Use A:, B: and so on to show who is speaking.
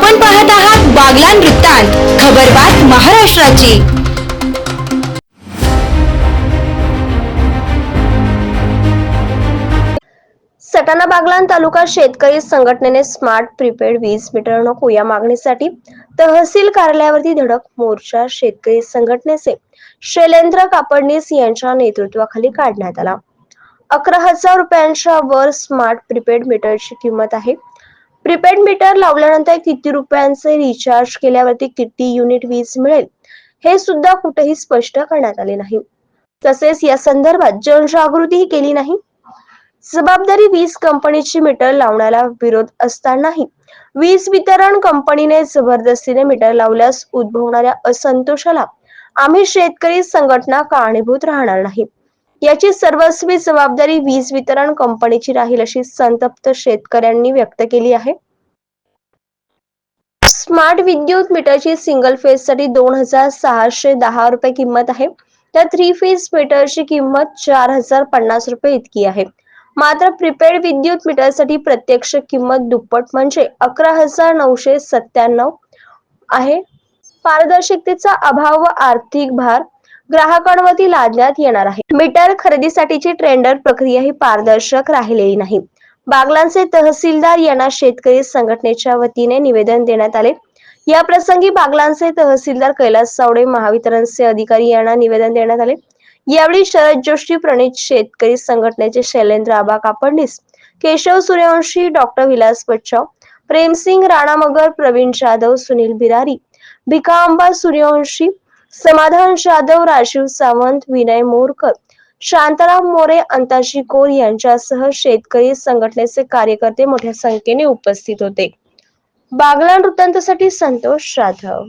A: आपण पाहत आहात बागलान वृत्तांत खबरबात महाराष्ट्राची.
B: सटाणा बागलान तालुका शेतकरी संघटनेने स्मार्ट प्रीपेड वीज मीटर नको या मागणीसाठी तहसील कार्यालयावरती धडक मोर्चा शेतकरी संघटनेचे शैलेंद्र कापडणीस यांच्या नेतृत्वाखाली काढण्यात आला. अकरा हजार रुपयांच्या वर स्मार्ट प्रीपेड मीटरची किंमत आहे. प्रीपेड मीटर लावल्यानंतर किती रुपयांचे रिचार्ज केल्यावरती किती युनिट वीज मिळेल? हे सुद्धा कुठेही स्पष्ट करण्यात आले नाही. तसेच या संदर्भात जनजागृतीही केली नाही. जबाबदारी वीज कंपनीची मीटर लावण्याला विरोध असतानाही वीज वितरण कंपनीने जबरदस्तीने मीटर लावल्यास उद्भवणाऱ्या असंतोषाला आम्ही शेतकरी संघटना कारणीभूत राहणार नाही. याची सर्वस्वी जबाबदारी वीज वितरण कंपनीची राहील अशी संतप्त शेतकऱ्यांनी व्यक्त केली आहे. स्मार्ट विद्युत मीटरची सिंगल फेजसाठी दोन हजार सहाशे दहा रुपये किंमत आहे. तर थ्री फेज मीटरची किंमत चार हजार पन्नास रुपये इतकी आहे. मात्र प्रीपेड विद्युत मीटरसाठी प्रत्यक्ष किंमत दुप्पट म्हणजे अकरा हजार नऊशे सत्त्याण्णव आहे. पारदर्शकतेचा अभाव व आर्थिक भार ग्राहकांवरती लादण्यात येणार आहे. मीटर खरेदीसाठीची ट्रेंडर प्रक्रिया ही पारदर्शक राहिलेली नाही. बागलांचे तहसीलदार यांना शेतकरी संघटनेच्या वतीने निवेदन देण्यात आले. या प्रसंगी बागलांचे तहसीलदार कैलास सावडे महावितरणचे अधिकारी यांना निवेदन देण्यात आले. यावेळी शरद जोशी प्रणित शेतकरी संघटनेचे शैलेंद्र आबा कापडणीस केशव सूर्यवंशी डॉक्टर विलास बच्चाव प्रेमसिंग राणा मगर प्रवीण जाधव सुनील बिरारी भिका अंबा सूर्यवंशी समाधान जाधव राजीव सावंत विनय मोरकर शांताराम मोरे अंताशी गोर यांच्यासह शेतकरी संघटनेचे कार्यकर्ते मोठ्या संख्येने उपस्थित होते. बागला वृत्तांतासाठी संतोष जाधव